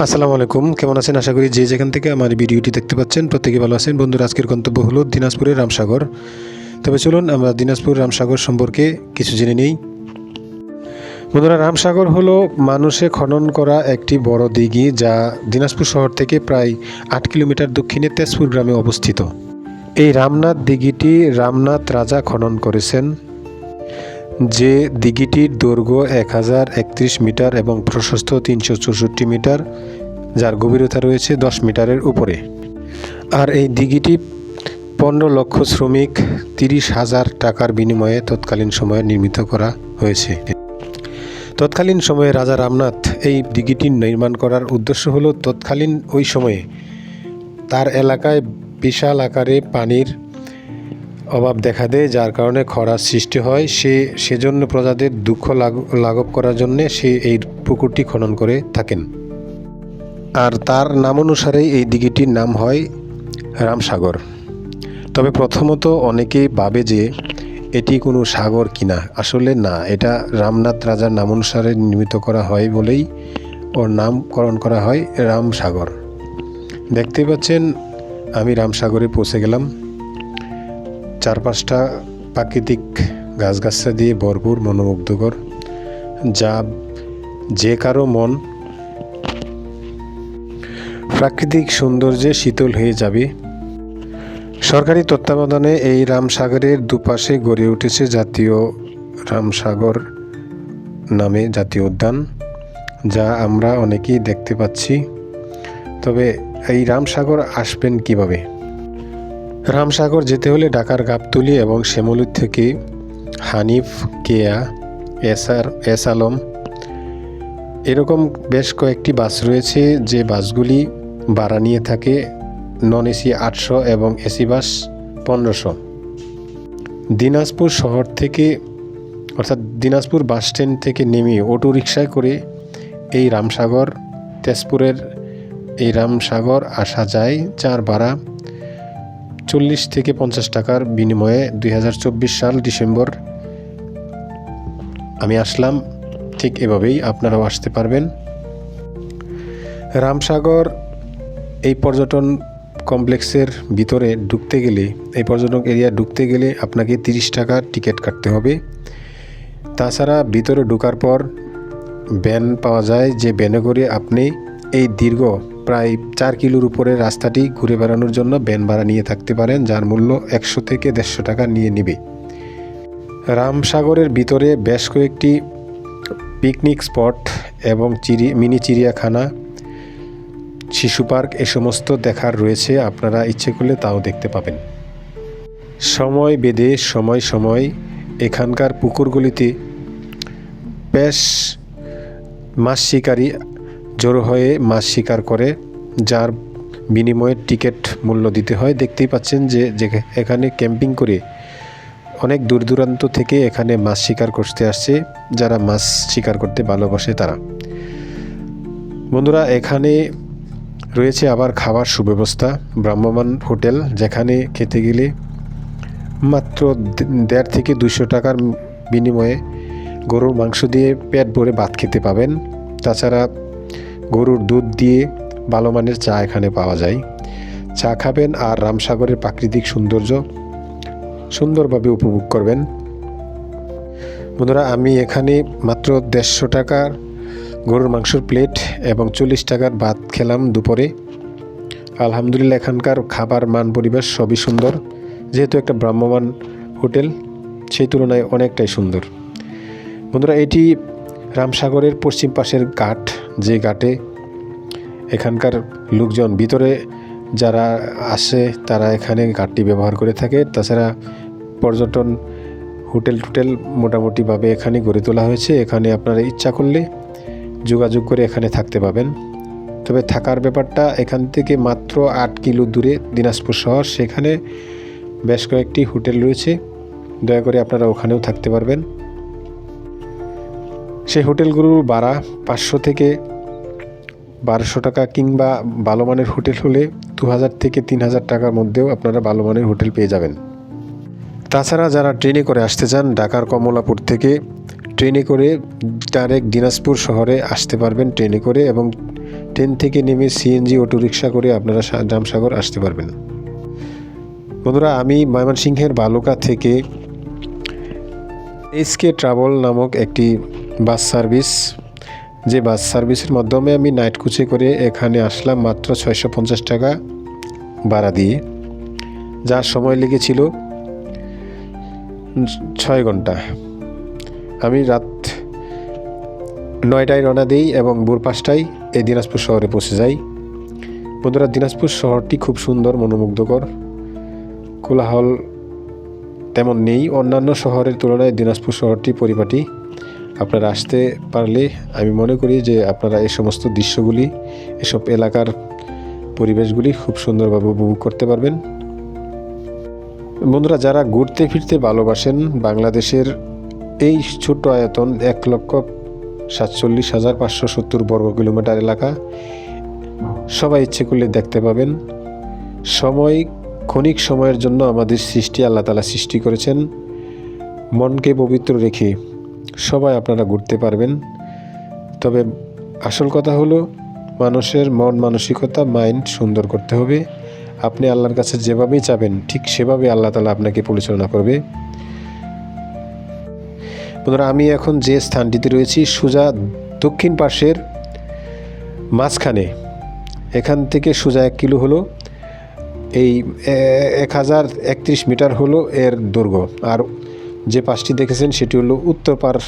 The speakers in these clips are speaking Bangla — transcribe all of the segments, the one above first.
আসসালামু আলাইকুম। কেমন আছেন? আশা করি যে যেখান থেকে আমার ভিডিওটি দেখতে পাচ্ছেন, প্রত্যেকে ভালো আছেন। বন্ধুরা, আজকের গন্তব্য হলো দিনাজপুরের রামসাগর। তবে চলুন, আমরা দিনাজপুর রামসাগর সম্পর্কে কিছু জেনে নিই। বন্ধুরা, রামসাগর হলো মানুষে খনন করা একটি বড় দিঘি যা দিনাজপুর শহর থেকে প্রায় আট কিলোমিটার দক্ষিণে তেজপুর গ্রামে অবস্থিত। এই রামনাথ দিঘিটি রামনাথ রাজা খনন করেছেন। যে দিঘিটির দৈর্ঘ্য এক হাজার একত্রিশ মিটার এবং প্রশস্ত তিনশো চৌষট্টি মিটার, যার গভীরতা রয়েছে দশ মিটারের উপরে। আর এই দিঘিটি পনেরো লক্ষ শ্রমিক, তিরিশ হাজার টাকার বিনিময়ে তৎকালীন সময়ে নির্মিত করা হয়েছে। তৎকালীন সময়ে রাজা রামনাথ এই দিঘিটি নির্মাণ করার উদ্দেশ্য হলো, তৎকালীন ওই সময়ে তার এলাকায় বিশাল আকারে পানির অভাব দেখা দেয়, যার কারণে খরার সৃষ্টি হয়। সে, সেজন্য প্রজাদের দুঃখ লাঘ- লাঘব করার জন্য সে এই পুকুরটি খনন করে থাকেন। আর তার নাম অনুসারেই এই দিঘিটির নাম হয় রামসাগর। তবে প্রথমত অনেকেই ভাবে যে এটি কোনো সাগর কিনা। আসলে না, এটা রামনাথ রাজার নাম অনুসারে নির্মিত করা হয় বলেই ওর নামকরণ করা হয় রামসাগর। দেখতে পাচ্ছেন, আমি রামসাগরে পৌঁছে গেলাম। চারপাশটা প্রাকৃতিক গাছগাছরা দিয়ে ভরপুর, মনোমুগ্ধকর। যা যে কারও মন প্রাকৃতিক সৌন্দর্যে শীতল হয়ে যাবে। সরকারি তত্ত্বাবধানে এই রামসাগরের দুপাশে গড়ে উঠেছে জাতীয় রামসাগর নামে জাতীয় উদ্যান, যা আমরা অনেকেই দেখতে পাচ্ছি। তবে এই রামসাগর আসবেন কীভাবে? রামসাগর যেতে হলে ঢাকার গাবতলি এবং শ্যামলুর থেকে Hanif, Keya S R S Alam এরকম বেশ কয়েকটি বাস রয়েছে যে বাসগুলি ভাড়া নিয়ে থাকে নন এসি আটশো এবং এসি বাস পনেরোশো। দিনাজপুর শহর থেকে অর্থাৎ দিনাজপুর বাস স্ট্যান্ড থেকে নেমে অটো রিক্সায় করে এই রামসাগর, তেজপুরের এই রামসাগর আসা যায় যার ভাড়া। চল্লিশ থেকে পঞ্চাশ টাকার বিনিময়ে দুই হাজার চব্বিশ সাল ডিসেম্বর আমি আসলাম। ঠিক এভাবেই আপনারাও আসতে পারবেন। রামসাগর এই পর্যটন কমপ্লেক্সের ভিতরে ঢুকতে গেলে, এই পর্যটন এরিয়া ঢুকতে গেলে আপনাকে তিরিশ টাকার টিকিট কাটতে হবে। তাছাড়া ভিতরে ঢোকার পর ভ্যান পাওয়া যায়। যে ভ্যানে করে আপনি এই দীর্ঘ প্রায় চার কিলোর উপরে রাস্তাটি ঘুরে বেড়ানোর জন্য ভ্যান ভাড়া নিয়ে থাকতে পারেন, যার মূল্য একশো থেকে দেড়শো টাকা নিয়ে নেবে। রামসাগরের ভিতরে বেশ কয়েকটি পিকনিক স্পট এবং চিড়ি, মিনি চিড়িয়াখানা, শিশু পার্ক এ সমস্ত দেখার রয়েছে, আপনারা ইচ্ছে করলে তাও দেখতে পাবেন। সময় বেঁধে, সময় সময় এখানকার পুকুরগুলিতে বেশ মাছ শিকারী জড়ো হয়ে মাছ শিকার করে, যার বিনিময়ে টিকিট মূল্য দিতে হয়। দেখতেই পাচ্ছেন যে এখানে ক্যাম্পিং করে অনেক দূর দূরান্ত থেকে এখানে মাছ শিকার করতে আসছে, যারা মাছ শিকার করতে ভালোবাসে তারা। বন্ধুরা, এখানে রয়েছে আবার খাবার সুব্যবস্থা, ব্রাহ্মমান হোটেল, যেখানে খেতে গেলে মাত্র দেড় থেকে দুশো টাকার বিনিময়ে গরুর মাংস দিয়ে পেট ভরে ভাত খেতে পাবেন। তাছাড়া গরুর দুধ দিয়ে ভালো মানের চা এখানে পাওয়া যায়। চা খাবেন আর রামসাগরের প্রাকৃতিক সৌন্দর্য সুন্দরভাবে উপভোগ করবেন। বন্ধুরা, আমি এখানে মাত্র দেড়শো টাকার গরুর মাংসর প্লেট এবং চল্লিশ টাকার ভাত খেলাম দুপুরে। আলহামদুলিল্লাহ, এখানকার খাবার মান পরিবেশ সবই সুন্দর। যেহেতু একটা ব্রাহ্মমান হোটেল, সেই তুলনায় অনেকটাই সুন্দর। বন্ধুরা, এটি রামসাগরের পশ্চিম পাশের ঘাট, যে ঘাটে এখানকার লোকজন, ভিতরে যারা আসে তারা এখানে ঘাটটি ব্যবহার করে থাকে। তাছাড়া পর্যটন হোটেল টোটেল মোটামুটিভাবে এখানে গড়ে তোলা হয়েছে। এখানে আপনারা ইচ্ছা করলে যোগাযোগ করে এখানে থাকতে পাবেন তবে থাকার ব্যাপারটা এখান থেকে মাত্র আট কিলো দূরে দিনাজপুর শহর। সেখানে বেশ কয়েকটি হোটেল রয়েছে। দয়া করে আপনারা ওখানেও থাকতে পারবেন। সেই হোটেলগুলোর ভাড়া পাঁচশো থেকে বারোশো টাকা কিংবা ভালো মানের হোটেল হলে দু হাজার থেকে তিন হাজার টাকার মধ্যেও আপনারা ভালো মানের হোটেল পেয়ে যাবেন। তাছাড়া যারা ট্রেনে করে আসতে চান, ঢাকার কমলাপুর থেকে ট্রেনে করে ডাইরেক্ট দিনাজপুর শহরে আসতে পারবেন ট্রেনে করে এবং ট্রেন থেকে নেমে সিএনজি অটো রিক্সা করে আপনারা রামসাগর আসতে পারবেন। বন্ধুরা, আমি ময়মনসিংহের বালুকা থেকে এসকে ট্রাভেল নামক একটি বাস সার্ভিস। যে বাস সার্ভিসের মাধ্যমে আমি নাইট কুচে করে এখানে আসলাম মাত্র ছয়শো পঞ্চাশ টাকা ভাড়া দিয়ে। যার সময় লেগেছিল ছয় ঘণ্টা। আমি রাত নয়টায় রওনা দিই এবং ভোর পাঁচটায় এই দিনাজপুর শহরে পৌঁছে যাই। বন্ধুরা, দিনাজপুর শহরটি খুব সুন্দর, মনোমুগ্ধকর। কোলাহল তেমন নেই। অন্যান্য শহরের তুলনায় দিনাজপুর শহরটি পরিপাটি। আপনারা আসতে পারলে আমি মনে করি যে আপনারা এই সমস্ত দৃশ্যগুলি, এসব এলাকার পরিবেশগুলি খুব সুন্দরভাবে উপভোগ করতে পারবেন। বন্ধুরা, যারা ঘুরতে ফিরতে ভালোবাসেন বাংলাদেশের এই ছোট্ট আয়তন এক লক্ষ সাতচল্লিশ হাজার পাঁচশো সত্তর বর্গ কিলোমিটার এলাকা, সবাই ইচ্ছে করলে দেখতে পাবেন। সময় ক্ষণিক সময়ের জন্য আমাদের সৃষ্টি আল্লাহ তালা সৃষ্টি করেছেন। মনকে পবিত্র রেখে সবাই আপনারা ঘুরতে পারবেন। তবে আসল কথা হলো, মানুষের মন মানসিকতা, মাইন্ড সুন্দর করতে হবে। আপনি আল্লাহর কাছে যেভাবেই চাবেন, ঠিক সেভাবে আল্লাহ তালা আপনাকে পরিচালনা করবে। বন্ধুরা, আমি এখন যে স্থানটিতে রয়েছি, সোজা দক্ষিণ পাশের মাঝখানে। এখান থেকে সোজা এক কিলো হলো। এই এক হাজার একত্রিশ মিটার হলো এর দৈর্ঘ্য। আর যে পাশটি দেখেছেন সেটি হলো উত্তর পার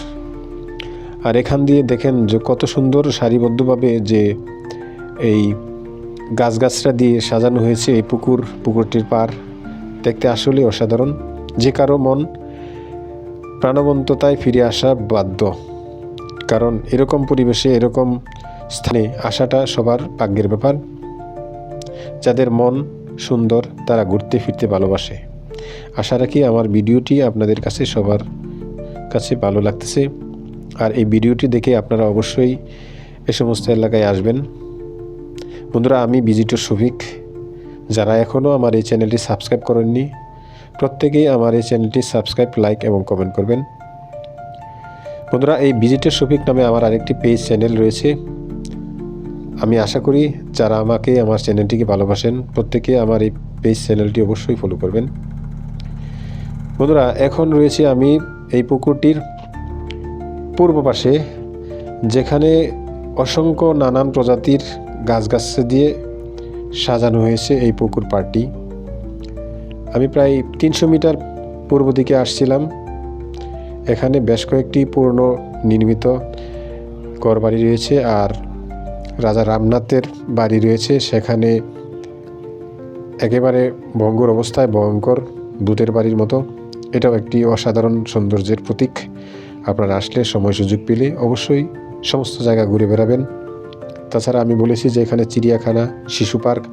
আর এখান দিয়ে দেখেন যে কত সুন্দর সারিবদ্ধভাবে যে এই গাছগাছরা দিয়ে সাজানো হয়েছে এই পুকুর, পুকুরটির পার দেখতে আসলে অসাধারণ, যে কারও মন প্রাণবন্ততায় ফিরে আসা বাধ্য। কারণ এরকম পরিবেশে, এরকম স্থানে আসাটা সবার ভাগ্যের ব্যাপার। যাদের মন সুন্দর, তারা ঘুরতে ফিরতে ভালোবাসে। আশা রাখি আমার ভিডিওটি আপনাদের কাছে সবার কাছে ভালো লাগতেছে। আর এই ভিডিওটি দেখে আপনারা অবশ্যই এ সমস্ত এলাকায় আসবেন। বন্ধুরা, আমি ভিজিটর শফিক। যারা এখনও আমার এই চ্যানেলটি সাবস্ক্রাইব করেননি প্রত্যেকেই আমার এই চ্যানেলটি সাবস্ক্রাইব, লাইক এবং কমেন্ট করবেন। বন্ধুরা, এই ভিজিটর শফিক নামে আমার আরেকটি পেজ চ্যানেল রয়েছে। আমি আশা করি যারা আমাকে, আমার চ্যানেলটিকে ভালোবাসেন, প্রত্যেকে আমার এই পেজ চ্যানেলটি অবশ্যই ফলো করবেন। বন্ধুরা, এখন রয়েছে আমি এই পুকুরটির পূর্ব পাশে, যেখানে অসংখ্য নানান প্রজাতির গাছগাছ দিয়ে সাজানো হয়েছে এই পুকুর পাড়টি। আমি প্রায় তিনশো মিটার পূর্ব দিকে আসছিলাম। এখানে বেশ কয়েকটি পুরনো নির্মিত ঘরবাড়ি রয়েছে আর রাজা রামনাথের বাড়ি রয়েছে। সেখানে একেবারে ভঙ্গুর অবস্থায় ভয়ঙ্কর ভূতের বাড়ির মতো এটাও একটি অসাধারণ সৌন্দর্যের প্রতীক। আপনারা আসলে সময় সুযোগ পেলে অবশ্যই সমস্ত জায়গা ঘুরে বেড়াবেন। তাছাড়া আমি বলেছি যে এখানে চিড়িয়াখানা, শিশু পার্ক,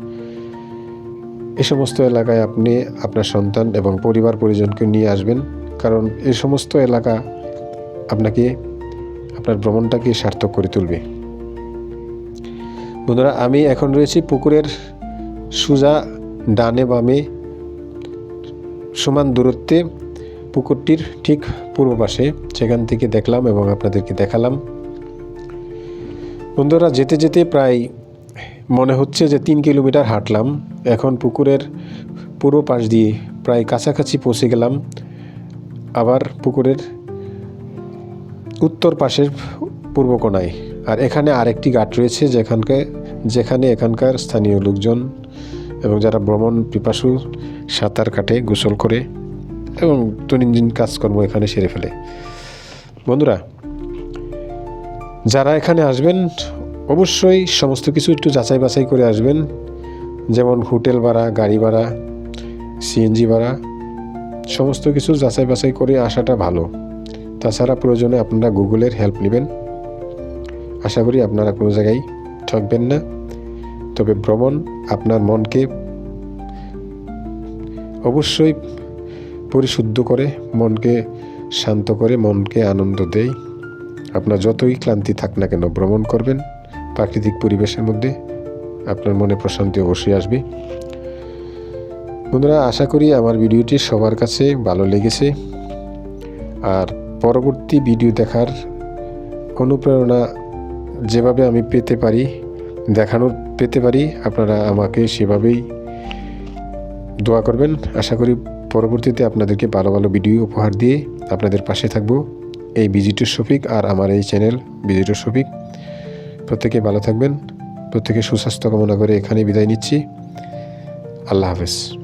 এ সমস্ত এলাকায় আপনি আপনার সন্তান এবং পরিবার পরিজনকে নিয়ে আসবেন। কারণ এ সমস্ত এলাকা আপনাকে, আপনার ভ্রমণটাকে সার্থক করে তুলবে। বন্ধুরা, আমি এখন রয়েছি পুকুরের সোজা ডানে বামে সমান দূরত্বে। পুকুরটির ঠিক পূর্ব পাশে। সেখান থেকে দেখলাম এবং আপনাদেরকে দেখালাম। বন্ধুরা, যেতে যেতে প্রায় মনে হচ্ছে যে তিন কিলোমিটার হাঁটলাম। এখন পুকুরের পূর্ব পাশ দিয়ে প্রায় কাছাকাছি পৌঁছে গেলাম। আবার পুকুরের উত্তর পাশের পূর্ব কোণায় আর এখানে আরেকটি ঘাট রয়েছে যেখানকে, যেখানে এখানকার স্থানীয় লোকজন এবং যারা ভ্রমণ পিপাসু সাঁতার কাটে গোসল করে এবং দৈনন্দিন কাজকর্ম এখানে সেরে ফেলে। বন্ধুরা, যারা এখানে আসবেন, অবশ্যই সমস্ত কিছু একটু যাচাই বাছাই করে আসবেন। যেমন হোটেল ভাড়া, গাড়ি ভাড়া সিএনজি ভাড়া, সমস্ত কিছু যাচাই বাছাই করে আসাটা ভালো। তাছাড়া প্রয়োজনে আপনারা গুগলের হেল্প নেবেন। আশা করি আপনারা কোনো জায়গায় ঠকবেন না। তবে ভ্রমণ আপনার মনকে অবশ্যই পরিশুদ্ধ করে, মনকে শান্ত করে, মনকে আনন্দ দেয় আপনার যতই ক্লান্তি থাক না কেন, ভ্রমণ করবেন। প্রাকৃতিক পরিবেশের মধ্যে আপনার মনে প্রশান্তি অবশ্যই আসবে। বন্ধুরা, আশা করি আমার ভিডিওটি সবার কাছে ভালো লেগেছে। আর পরবর্তী ভিডিও দেখার অনুপ্রেরণা যেভাবে আমি পেতে পারি, দেখানোর পেতে পারি, আপনারা আমাকে সেভাবেই দোয়া করবেন। আশা করি পরবর্তীতে আপনাদেরকে ভালো ভালো ভিডিও উপহার দিয়ে আপনাদের পাশে থাকব। এই ভিজিটর শফিক আর আমার এই চ্যানেল ভিজিটর শফিক। প্রত্যেকে ভালো থাকবেন, প্রত্যেকে সুস্বাস্থ্য কামনা করে এখানে বিদায় নিচ্ছি। আল্লাহ হাফেজ।